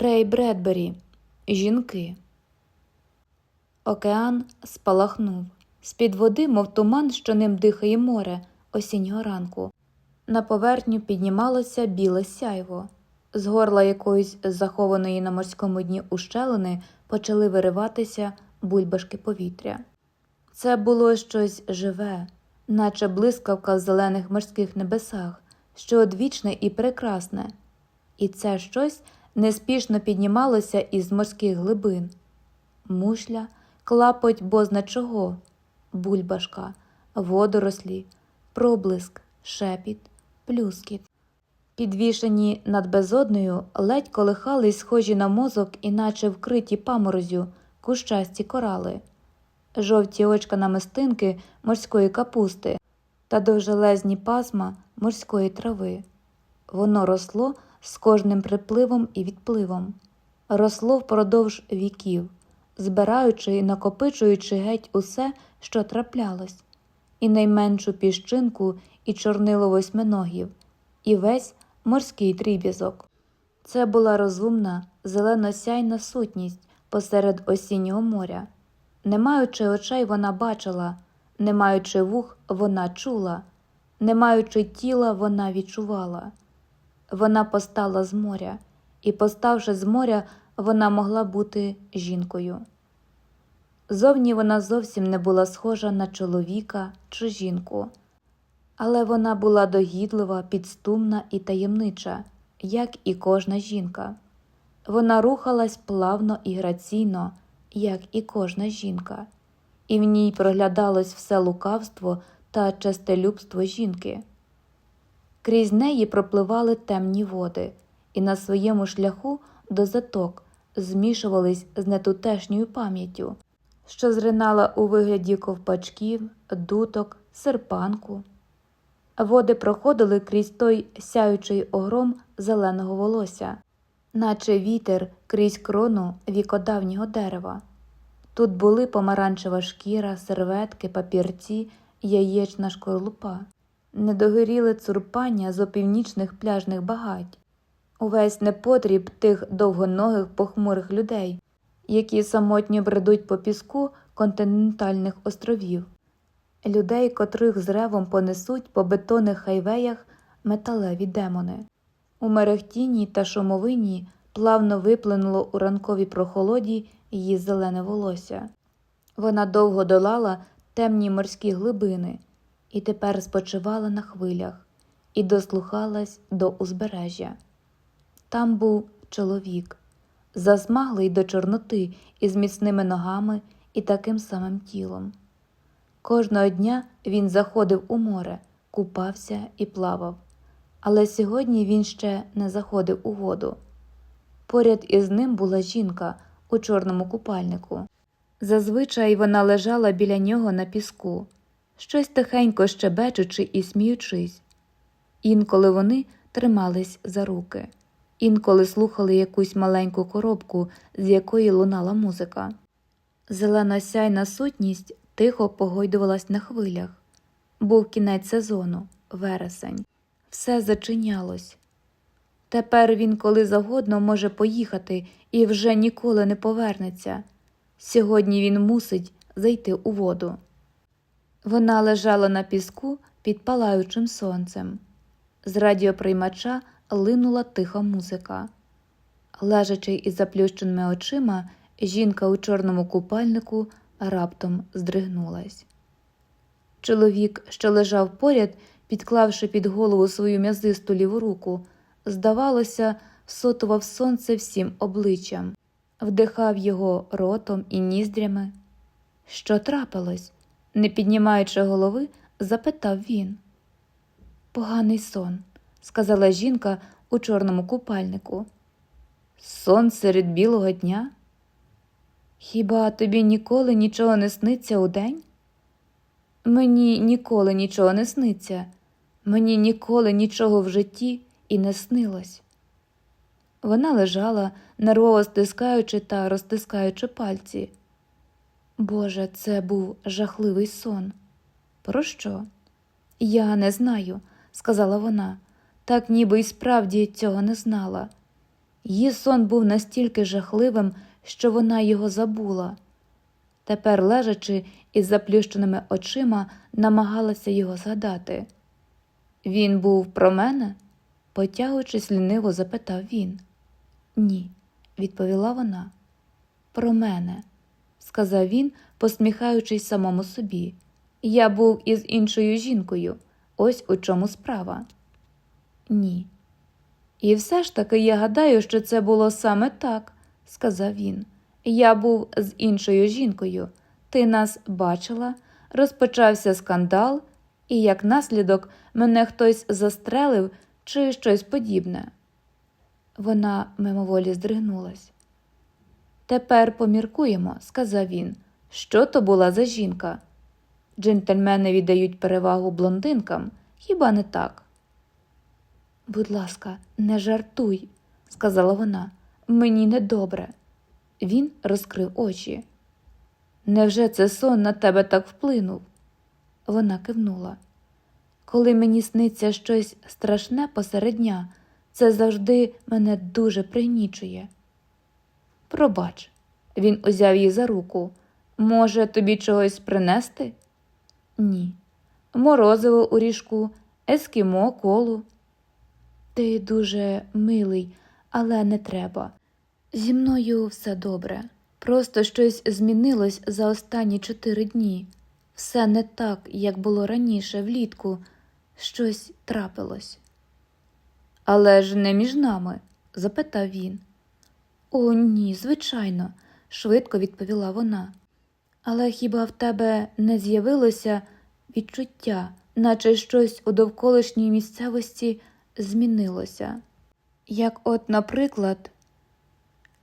Рей Бредбері. Жінки. Океан спалахнув. З-під води, мов туман, що ним дихає море осіннього ранку. На поверхню піднімалося біле сяйво. З горла якоїсь захованої на морському дні ущелини почали вириватися бульбашки повітря. Це було щось живе, наче блискавка в зелених морських небесах, що одвічне і прекрасне. І це щось неспішно піднімалося із морських глибин. Мушля, клапоть бозна чого, бульбашка, водорослі, проблиск, шепіт, плюскіт. Підвішені над безодною ледь колихались схожі на мозок, іначе вкриті паморозю, кущасті корали, жовті очка намистинки морської капусти та довжелезні пасма морської трави. Воно росло з кожним припливом і відпливом, росло впродовж віків, збираючи і накопичуючи геть усе, що траплялось, і найменшу піщинку, і чорнило восьминогів, і весь морський дріб'язок. Це була розумна, зелено-сяйна сутність посеред осіннього моря. Не маючи очей, вона бачила, не маючи вух, вона чула, не маючи тіла, вона відчувала. Вона постала з моря, і, поставши з моря, вона могла бути жінкою. Зовні вона зовсім не була схожа на чоловіка чи жінку, але вона була догідлива, підстумна і таємнича, як і кожна жінка. Вона рухалась плавно і граційно, як і кожна жінка, і в ній проглядалось все лукавство та честелюбство жінки. Крізь неї пропливали темні води, і на своєму шляху до заток змішувались з нетутешньою пам'яттю, що зринала у вигляді ковпачків, дуток, серпанку. Води проходили крізь той сяючий огром зеленого волосся, наче вітер крізь крону вікодавнього дерева. Тут були помаранчева шкіра, серветки, папірці, яєчна шкорлупа недогоріле цурпання з опівнічних пляжних багать, увесь непотріб тих довгоногих похмурих людей, які самотньо бредуть по піску континентальних островів, людей, котрих з ревом понесуть по бетонних хайвеях металеві демони. У мерехтінні та шумовині плавно виплинуло у ранковій прохолоді її зелене волосся. Вона довго долала темні морські глибини і тепер спочивала на хвилях і дослухалась до узбережжя. Там був чоловік, засмаглий до чорноти із міцними ногами і таким самим тілом. Кожного дня він заходив у море, купався і плавав, але сьогодні він ще не заходив у воду. Поряд із ним була жінка у чорному купальнику. Зазвичай вона лежала біля нього на піску щось тихенько щебечучи і сміючись. Інколи вони тримались за руки, інколи слухали якусь маленьку коробку, з якої лунала музика. Зелена сяйна сутність тихо погойдувалась на хвилях. Був кінець сезону, вересень, все зачинялось. Тепер він коли завгодно може поїхати і вже ніколи не повернеться. Сьогодні він мусить зайти у воду. Вона лежала на піску під палаючим сонцем. З радіоприймача линула тиха музика. Лежачи із заплющеними очима, жінка у чорному купальнику раптом здригнулась. Чоловік, що лежав поряд, підклавши під голову свою м'язисту ліву руку, здавалося, сотував сонце всім обличчям, вдихав його ротом і ніздрями. Що трапилось? Не піднімаючи голови, запитав він. Поганий сон, сказала жінка у чорному купальнику. Сон серед білого дня? Хіба тобі ніколи нічого не сниться у день? Мені ніколи нічого не сниться, мені ніколи нічого в житті і не снилось. Вона лежала, нервово стискаючи та розтискаючи пальці. Боже, це був жахливий сон. Про що? Я не знаю, сказала вона, так ніби й справді цього не знала. Її сон був настільки жахливим, що вона його забула. Тепер, лежачи із заплющеними очима, намагалася його згадати. Він був про мене? потягуючись ліниво, запитав він. Ні, відповіла вона. Про мене, сказав він, посміхаючись самому собі. Я був із іншою жінкою. Ось у чому справа. Ні. І все ж таки я гадаю, що це було саме так, сказав він. Я був з іншою жінкою. Ти нас бачила, розпочався скандал, і як наслідок мене хтось застрелив чи щось подібне. Вона мимоволі здригнулась. Тепер поміркуємо, сказав він, що то була за жінка. Джентльмени віддають перевагу блондинкам, хіба не так? Будь ласка, не жартуй, сказала вона. Мені недобре. Він розкрив очі. Невже це сон на тебе так вплинув? Вона кивнула. Коли мені сниться щось страшне посеред дня, це завжди мене дуже пригнічує. Пробач, він узяв її за руку. Може, тобі чогось принести? Ні. Морозиво у ріжку, ескімо, колу. Ти дуже милий, але не треба. Зі мною все добре. Просто щось змінилось за останні чотири дні. Все не так, як було раніше, влітку. Щось трапилось. Але ж не між нами? запитав він. О, ні, звичайно, швидко відповіла вона. Але хіба в тебе не з'явилося відчуття, наче щось у довколишній місцевості змінилося? Як, от, наприклад,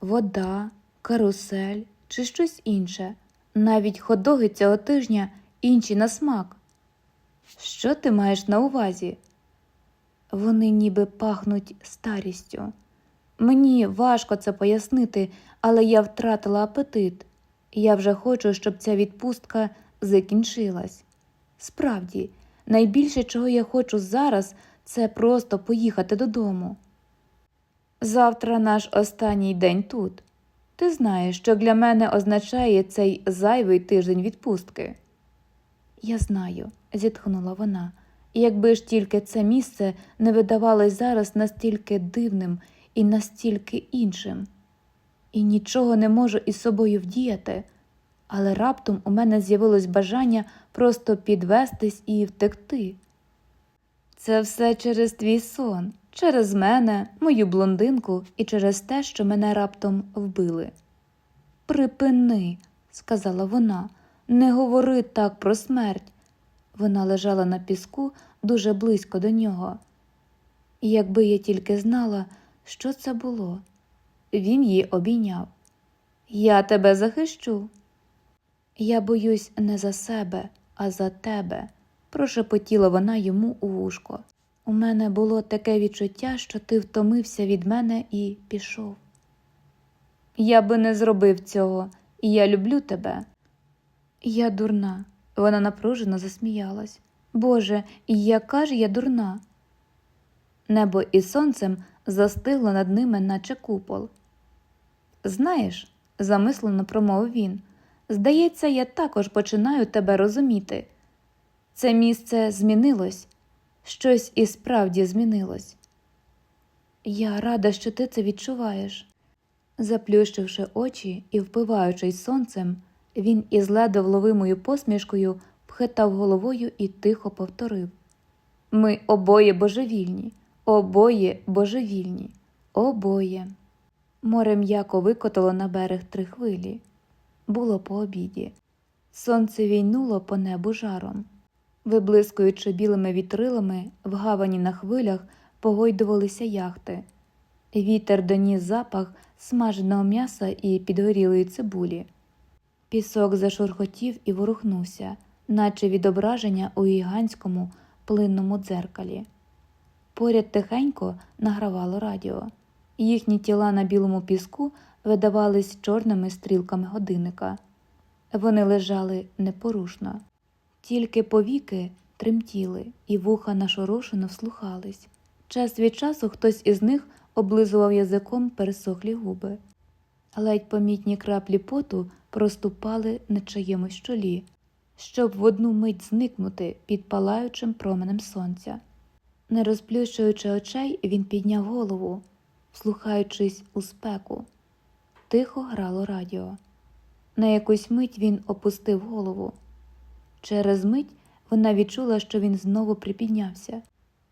вода, карусель чи щось інше, навіть ходоги цього тижня інші на смак. Що ти маєш на увазі? Вони ніби пахнуть старістю. Мені важко це пояснити, але я втратила апетит. Я вже хочу, щоб ця відпустка закінчилась. Справді, найбільше, чого я хочу зараз, це просто поїхати додому. Завтра наш останній день тут. Ти знаєш, що для мене означає цей зайвий тиждень відпустки. Я знаю, зітхнула вона, якби ж тільки це місце не видавалось зараз настільки дивним і настільки іншим, і нічого не можу із собою вдіяти, але раптом у мене з'явилось бажання просто підвестись і втекти. Це все через твій сон, через мене, мою блондинку і через те, що мене раптом вбили. Припини, сказала вона, не говори так про смерть. Вона лежала на піску дуже близько до нього. І якби я тільки знала, що це було, він її обійняв. Я тебе захищу. Я боюсь не за себе, а за тебе, прошепотіла вона йому у вушко. У мене було таке відчуття, що ти втомився від мене і пішов. Я би не зробив цього, і я люблю тебе. Я дурна, вона напружено засміялась. Боже, яка ж я дурна. Небо із сонцем застигло над ними, наче купол. Знаєш, замислено промовив він, здається, я також починаю тебе розуміти. Це місце змінилось, щось і справді змінилось. Я рада, що ти це відчуваєш. Заплющивши очі і впиваючись сонцем, він із ледве вловимою посмішкою пхитав головою і тихо повторив Ми обоє божевільні, обоє божевільні, обоє. Море м'яко викотало на берег три хвилі. Було по обіді. Сонце війнуло по небу жаром. Виблискуючи білими вітрилами, в гавані на хвилях погойдувалися яхти. Вітер доніс запах смаженого м'яса і підгорілої цибулі. Пісок зашурхотів і ворухнувся, наче відображення у гігантському плинному дзеркалі. Поряд тихенько награвало радіо. Їхні тіла на білому піску видавались чорними стрілками годинника. Вони лежали непорушно, тільки повіки тремтіли, і вуха нашорошено вслухались. Час від часу хтось із них облизував язиком пересохлі губи. Ледь помітні краплі поту проступали на чиємусь чолі, щоб в одну мить зникнути під палаючим променем сонця. Не розплющуючи очей, він підняв голову, слухаючись у спеку. Тихо грало радіо. На якусь мить він опустив голову. Через мить вона відчула, що він знову припіднявся.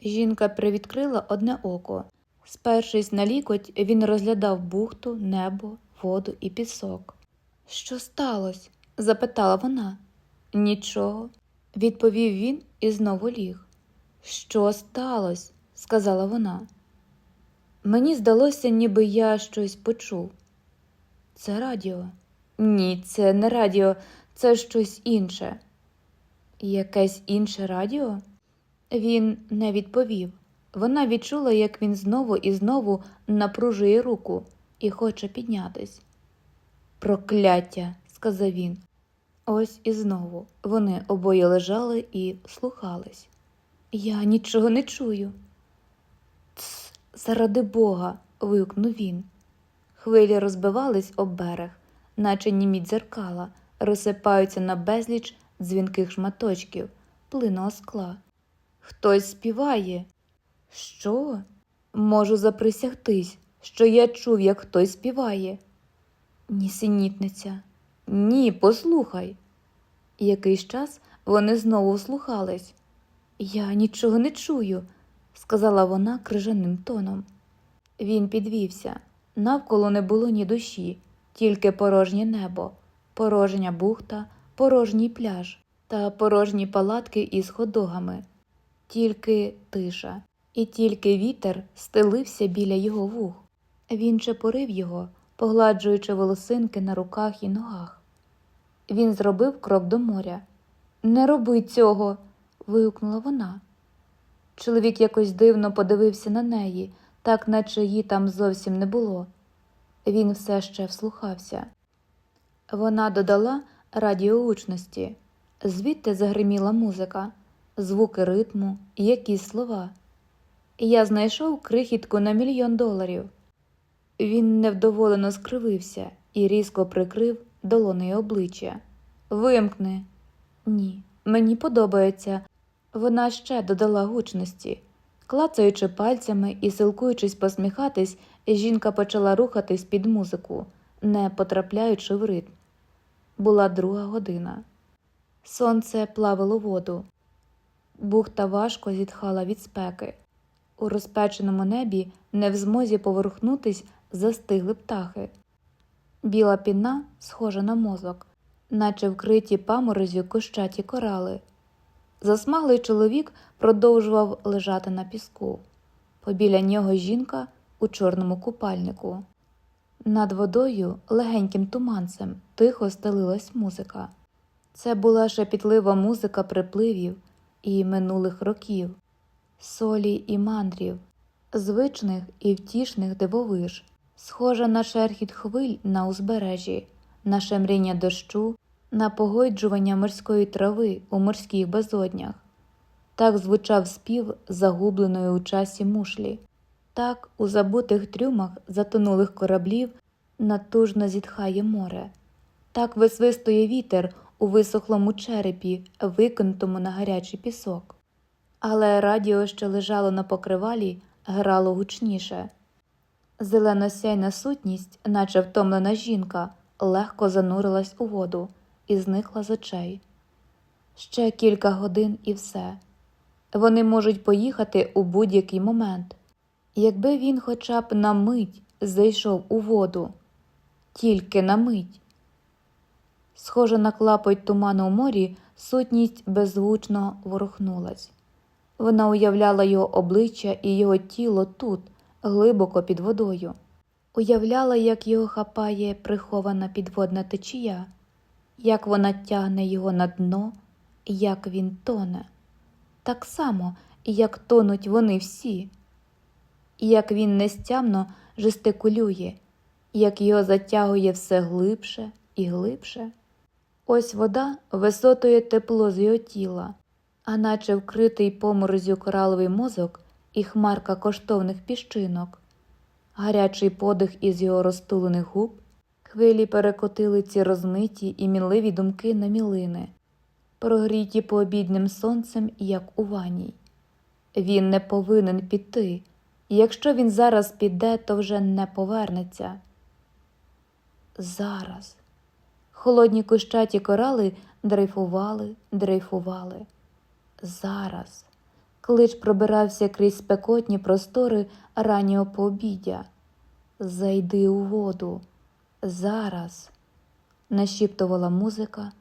Жінка привідкрила одне око. Спершись на лікоть, він розглядав бухту, небо, воду і пісок. Що сталося? запитала вона. Нічого, відповів він і знову ліг. Що сталося? сказала вона. Мені здалося, ніби я щось почув. Це радіо. Ні, це не радіо, це щось інше. Якесь інше радіо? Він не відповів. Вона відчула, як він знову і знову напружує руку і хоче піднятись. Прокляття, сказав він. Ось і знову вони обоє лежали і слухались. Я нічого не чую. Тс, заради Бога. вигукнув він. Хвилі розбивались об берег, наче німі дзеркала, розсипаються на безліч дзвінких шматочків, плиного скла. Хтось співає. Що? Можу заприсягтись, що я чув, як хтось співає. Нісенітниця. Ні, послухай. Якийсь час вони знову слухались. Я нічого не чую, сказала вона крижаним тоном. Він підвівся. Навколо не було ні душі, тільки порожнє небо, порожня бухта, порожній пляж та порожні палатки із ходогами, тільки тиша, і тільки вітер стелився біля його вух. Він чепорив його, погладжуючи волосинки на руках і ногах. Він зробив крок до моря. Не роби цього. Вигукнула вона. Чоловік якось дивно подивився на неї, так наче її там зовсім не було. Він все ще вслухався. Вона додала радіоучності, звідти загриміла музика, звуки ритму, якісь слова. Я знайшов крихітку на мільйон доларів. Він невдоволено скривився і різко прикрив долонею обличчя. Вимкни. Ні, мені подобається. Вона ще додала гучності. Клацаючи пальцями і силкуючись посміхатись, жінка почала рухатись під музику, не потрапляючи в ритм. Була друга година. Сонце плавило воду. Бухта важко зітхала від спеки. У розпеченому небі, не в змозі поверхнутись, застигли птахи. Біла піна схожа на мозок, наче вкриті паморозю кощаті корали. Засмаглий чоловік продовжував лежати на піску. Побіля нього жінка у чорному купальнику. Над водою легеньким туманцем тихо стелилась музика. Це була шепітлива музика припливів і минулих років, солі і мандрів, звичних і втішних дивовиж, схожа на шерхіт хвиль на узбережжі, на шемріння дощу, на погойджування морської трави у морських безоднях. Так звучав спів загубленої у часі мушлі. Так у забутих трюмах затонулих кораблів натужно зітхає море. Так висвистує вітер у висохлому черепі, викинутому на гарячий пісок. Але радіо, що лежало на покривалі, грало гучніше. Зеленосяйна сутність, наче втомлена жінка, легко занурилась у воду і зникла з очей. Ще кілька годин і все. Вони можуть поїхати у будь-який момент. Якби він хоча б на мить зайшов у воду, тільки на мить. Схоже на клапоть туману у морі, сутність беззвучно ворухнулась. Вона уявляла його обличчя і його тіло тут, глибоко під водою. Уявляла, як його хапає прихована підводна течія, як вона тягне його на дно, як він тоне. Так само, як тонуть вони всі, як він нестямно жестикулює, як його затягує все глибше і глибше. Ось вода висотує тепло з його тіла, а наче вкритий поморозю кораловий мозок і хмарка коштовних піщинок. гарячий подих із його розтулених губ. Хвилі перекотили ці розмиті і мінливі думки на мілини, прогріті пообідним сонцем, як у ваній. Він не повинен піти, і якщо він зараз піде, то вже не повернеться. Зараз. Холодні кущаті корали дрейфували, дрейфували. Зараз. Клич пробирався крізь спекотні простори раннього пообіддя. Зайди у воду. Зараз. Нашіптувала музика.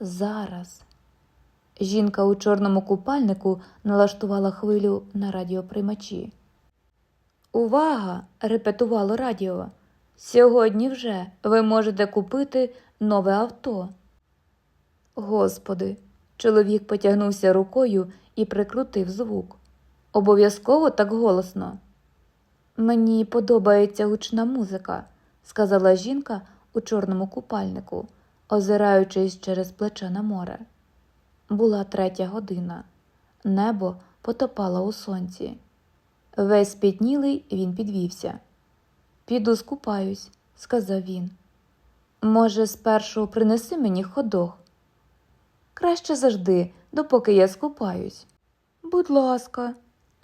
Зараз. Жінка у чорному купальнику налаштувала хвилю на радіоприймачі. Увага! репетувало радіо. Сьогодні вже ви можете купити нове авто. Господи, чоловік потягнувся рукою і прикрутив звук. Обов'язково так голосно. Мені подобається гучна музика, сказала жінка у чорному купальнику, озираючись через плече на море. Була третя година. Небо потопало у сонці. Весь спітнілий він підвівся. Піду скупаюсь, сказав він. Може, спершу принеси мені ходох? Краще завжди, допоки я скупаюсь. Будь ласка,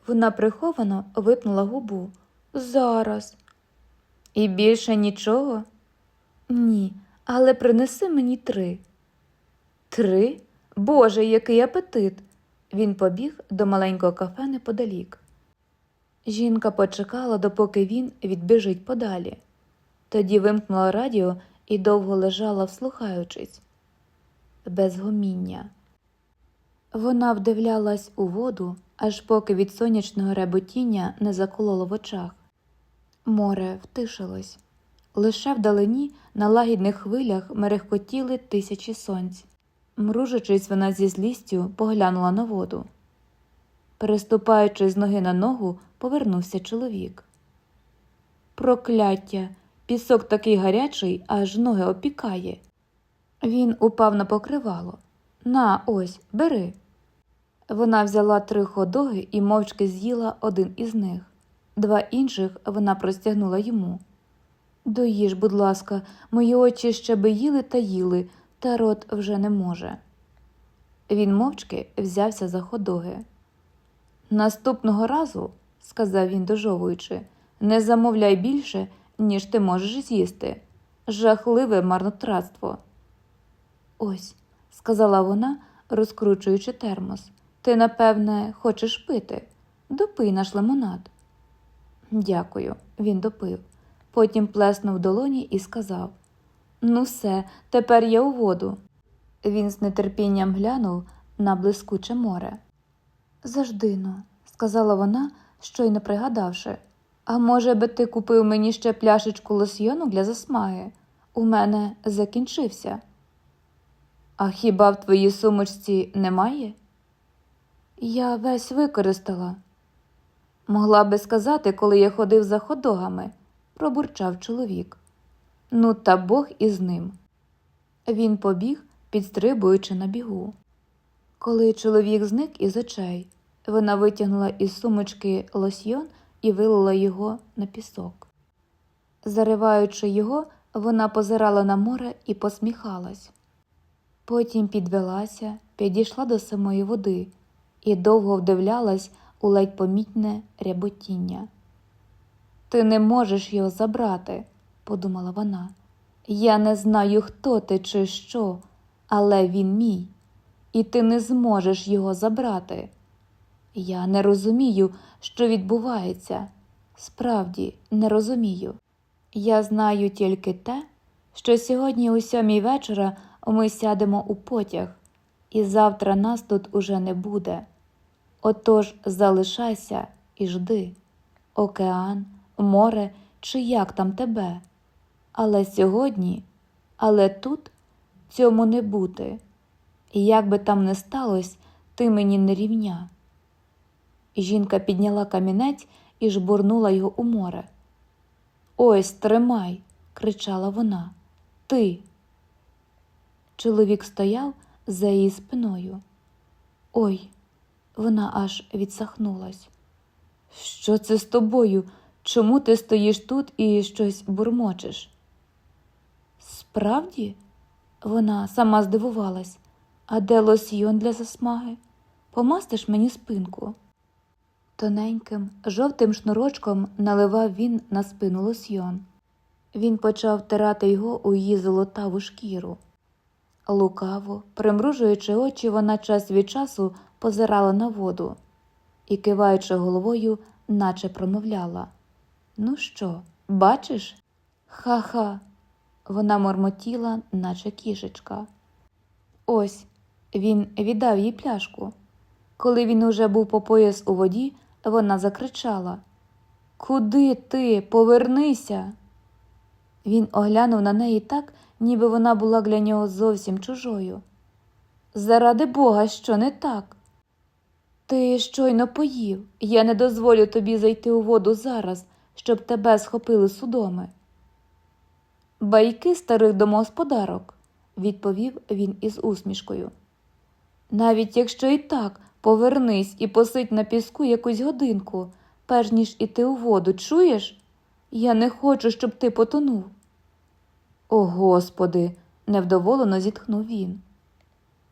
вона приховано випнула губу. Зараз. І більше нічого? Ні, але принеси мені три. Три? Боже, який апетит! Він побіг до маленького кафе неподалік. Жінка почекала, допоки він відбіжить подалі. Тоді вимкнула радіо і довго лежала, вслухаючись. Без гоміння. Вона вдивлялась у воду, аж поки від сонячного реботіння не закололо в очах. Море втишилось. Лише вдалині на лагідних хвилях мерехкотіли тисячі сонць. Мружачись, вона зі злістю поглянула на воду. Переступаючи з ноги на ногу, повернувся чоловік. Прокляття! Пісок такий гарячий, аж ноги опікає. Він упав на покривало. На, ось, бери. Вона взяла три ходоги і мовчки з'їла один із них. Два інших вона простягнула йому. Доїж, будь ласка, мої очі ще би їли та їли, та рот вже не може. Він мовчки взявся за ходоги. Наступного разу, сказав він, дожовуючи, не замовляй більше, ніж ти можеш з'їсти. Жахливе марнотратство. Ось, сказала вона, розкручуючи термос. Ти, напевне, хочеш пити. Допий наш лимонад. Дякую, він допив. Потім плеснув долоні і сказав Ну, все, тепер я у воду. Він з нетерпінням глянув на блискуче море. Заждино, сказала вона, щойно пригадавши. А може би ти купив мені ще пляшечку лосьйону для засмаги? У мене закінчився. А хіба в твоїй сумочці немає? Я весь використала. Могла би сказати, коли я ходив за ходогами, пробурчав чоловік. Ну, та Бог із ним. Він побіг, підстрибуючи на бігу. Коли чоловік зник із очей, вона витягнула із сумочки лосьйон і вилила його на пісок. Зариваючи його, вона позирала на море і посміхалась. Потім підвелася, підійшла до самої води і довго вдивлялась у ледь помітне ряботіння. Ти не можеш його забрати, подумала вона. Я не знаю, хто ти чи що, але він мій, і ти не зможеш його забрати. Я не розумію, що відбувається. Справді не розумію. Я знаю тільки те, що сьогодні о сьомій вечора ми сядемо у потяг, і завтра нас тут уже не буде. Отож залишайся і жди океан, море чи як там тебе. Але сьогодні, але тут цьому не бути. І як би там не сталося, ти мені не рівня. Жінка підняла камінець і жбурнула його у море. Ось тримай, кричала вона. Ти. Чоловік стояв за її спиною. Ой, вона аж відсахнулась. Що це з тобою? чому ти стоїш тут і щось бурмочеш? Справді? Вона сама здивувалась. А де лосьйон для засмаги? Помастиш мені спинку. Тоненьким, жовтим шнурочком наливав він на спину лосьйон. Він почав тирати його у її золотаву шкіру. Лукаво, примружуючи очі, вона час від часу позирала на воду і, киваючи головою, наче промовляла Ну що, бачиш? Ха-ха. Вона мормотіла, наче кішечка. Ось він віддав їй пляшку. Коли він уже був по пояс у воді, вона закричала Куди ти? Повернися. Він оглянув на неї так, ніби вона була для нього зовсім чужою. Заради Бога, що не так? Ти щойно поїв. Я не дозволю тобі зайти у воду зараз, щоб тебе схопили судоми. Байки старих домогосподарок, відповів він із усмішкою. Навіть якщо і так, повернись і посидь на піску якусь годинку, перш ніж іти у воду, чуєш? Я не хочу, щоб ти потонув. О, Господи, невдоволено зітхнув він.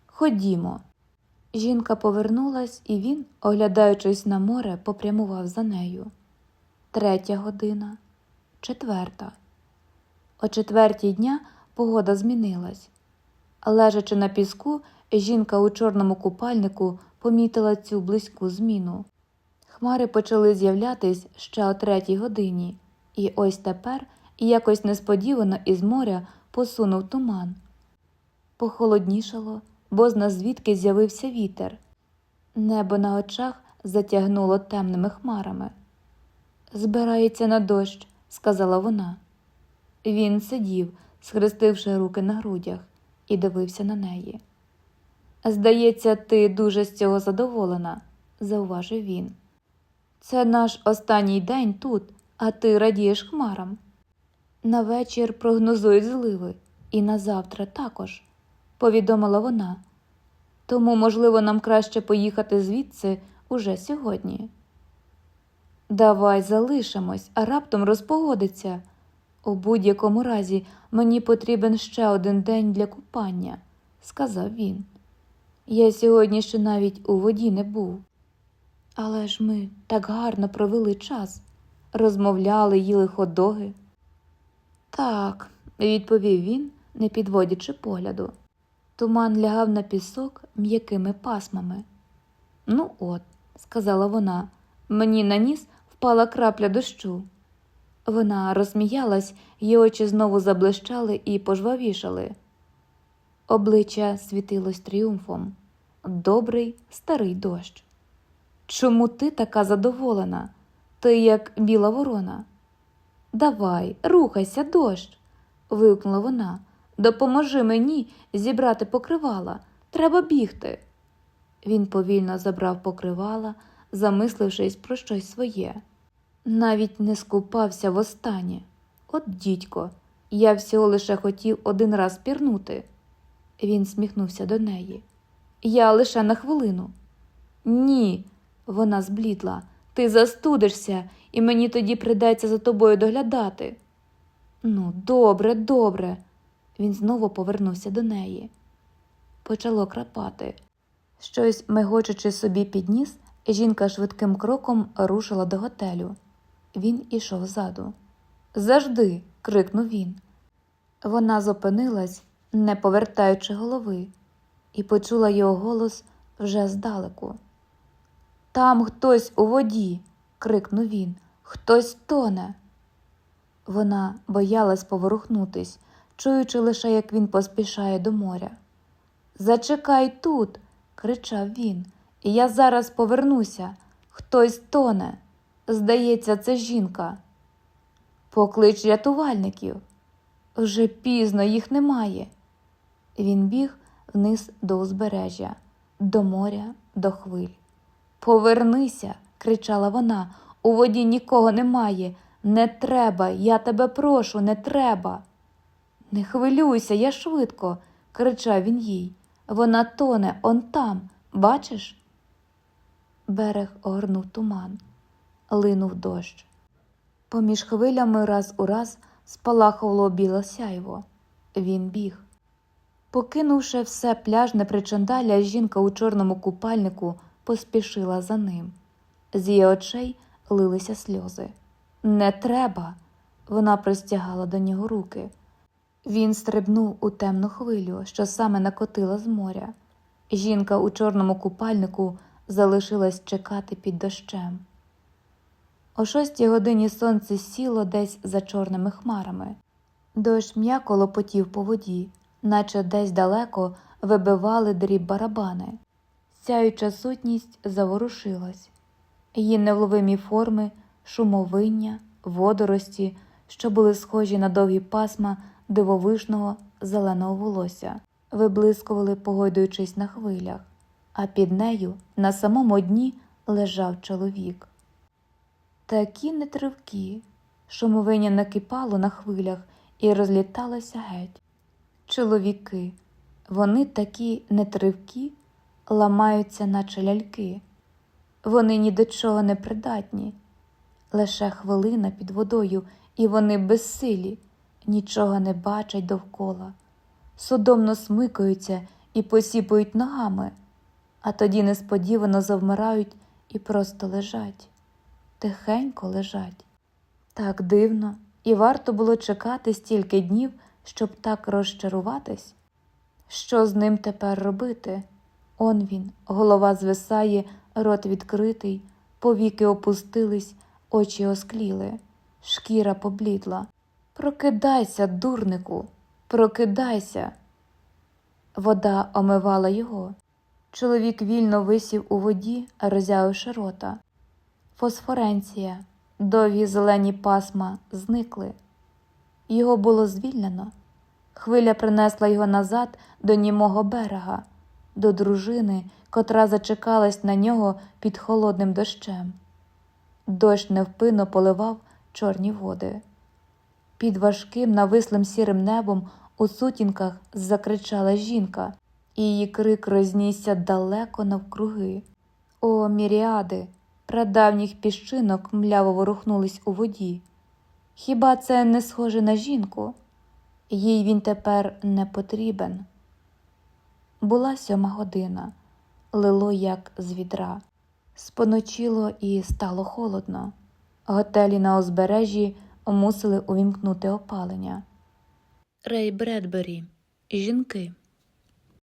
Ходімо. Жінка повернулась, і він, оглядаючись на море, попрямував за нею. Третя година, четверта. О четвертій дня погода змінилась. Лежачи на піску, жінка у чорному купальнику помітила цю близьку зміну. Хмари почали з'являтись ще о третій годині, і ось тепер якось несподівано із моря посунув туман. Похолоднішало, бо зна звідки з'явився вітер. Небо на очах затягнуло темними хмарами. Збирається на дощ, сказала вона. Він сидів, схрестивши руки на грудях, і дивився на неї. Здається, ти дуже з цього задоволена, зауважив він. Це наш останній день тут, а ти радієш хмарам. На вечір прогнозують зливи, і на завтра також, повідомила вона. Тому, можливо, нам краще поїхати звідси уже сьогодні. Давай залишимось, а раптом розпогодиться. У будь-якому разі мені потрібен ще один день для купання, сказав він. Я сьогодні ще навіть у воді не був. Але ж ми так гарно провели час, розмовляли, їли ходоги. Так, відповів він, не підводячи погляду. Туман лягав на пісок м'якими пасмами. Ну, от, сказала вона, мені на ніс впала крапля дощу. Вона розсміялась, її очі знову заблищали і пожвавішали. Обличчя світилось тріумфом. Добрий старий дощ. Чому ти така задоволена? Ти як біла ворона. Давай, рухайся, дощ. вигукнула вона. Допоможи мені зібрати покривала. Треба бігти. Він повільно забрав покривала, замислившись про щось своє. Навіть не скупався востаннє. От, дідько, я всього лише хотів один раз пірнути. Він сміхнувся до неї. Я лише на хвилину. Ні, вона зблідла. Ти застудишся, і мені тоді придеться за тобою доглядати. Ну, добре, добре. Він знову повернувся до неї. Почало крапати. Щось, мигочучи собі під ніс, жінка швидким кроком рушила до готелю. Він ішов ззаду. Завжди. крикнув він. Вона зупинилась, не повертаючи голови, і почула його голос вже здалеку. Там хтось у воді. крикнув він. Хтось тоне. Вона боялась поворухнутись, чуючи лише, як він поспішає до моря. Зачекай тут, кричав він, і я зараз повернуся. Хтось тоне. Здається, це жінка. Поклич рятувальників. Вже пізно їх немає. Він біг вниз до узбережжя, до моря, до хвиль. Повернися, кричала вона. У воді нікого немає. Не треба, я тебе прошу, не треба. Не хвилюйся, я швидко, кричав він їй. Вона тоне он там, бачиш? Берег огорнув туман, линув дощ. Поміж хвилями раз у раз спалахувало біле сяйво. Він біг. Покинувши все пляжне причандаля, жінка у чорному купальнику поспішила за ним. З її очей лилися сльози. Не треба. Вона простягала до нього руки. Він стрибнув у темну хвилю, що саме накотила з моря. Жінка у чорному купальнику залишилась чекати під дощем. О шостій годині сонце сіло десь за чорними хмарами. Дощ м'яко лопотів по воді, наче десь далеко вибивали дріб барабани. Сяюча сутність заворушилась. Її невловимі форми, шумовиння, водорості, що були схожі на довгі пасма дивовижного зеленого волосся, виблискували, погойдуючись на хвилях, а під нею на самому дні лежав чоловік. Такі нетривкі, шумовиння накипало на хвилях і розліталося геть. Чоловіки, вони такі нетривкі, ламаються, наче ляльки. Вони ні до чого не придатні. Лише хвилина під водою, і вони безсилі, нічого не бачать довкола, судомно смикаються і посіпують ногами, а тоді несподівано завмирають і просто лежать, тихенько лежать. Так дивно, і варто було чекати стільки днів, щоб так розчаруватись. Що з ним тепер робити? Он він, голова звисає, рот відкритий, повіки опустились, очі оскліли, шкіра поблідла. Прокидайся, дурнику, прокидайся. Вода омивала його. Чоловік вільно висів у воді, роззявивши рота. Фосфоренція, довгі зелені пасма зникли. Його було звільнено. Хвиля принесла його назад до німого берега, до дружини, котра зачекалась на нього під холодним дощем. Дощ невпинно поливав чорні води. Під важким навислим сірим небом у сутінках закричала жінка, і її крик рознісся далеко навкруги. О, міріади, прадавніх піщинок мляво ворухнулись у воді. Хіба це не схоже на жінку? Їй він тепер не потрібен. Була сьома година, лило як з відра. Споночило і стало холодно. Готелі на узбережжі мусили увімкнути опалення. Рей Бредбері. Жінки.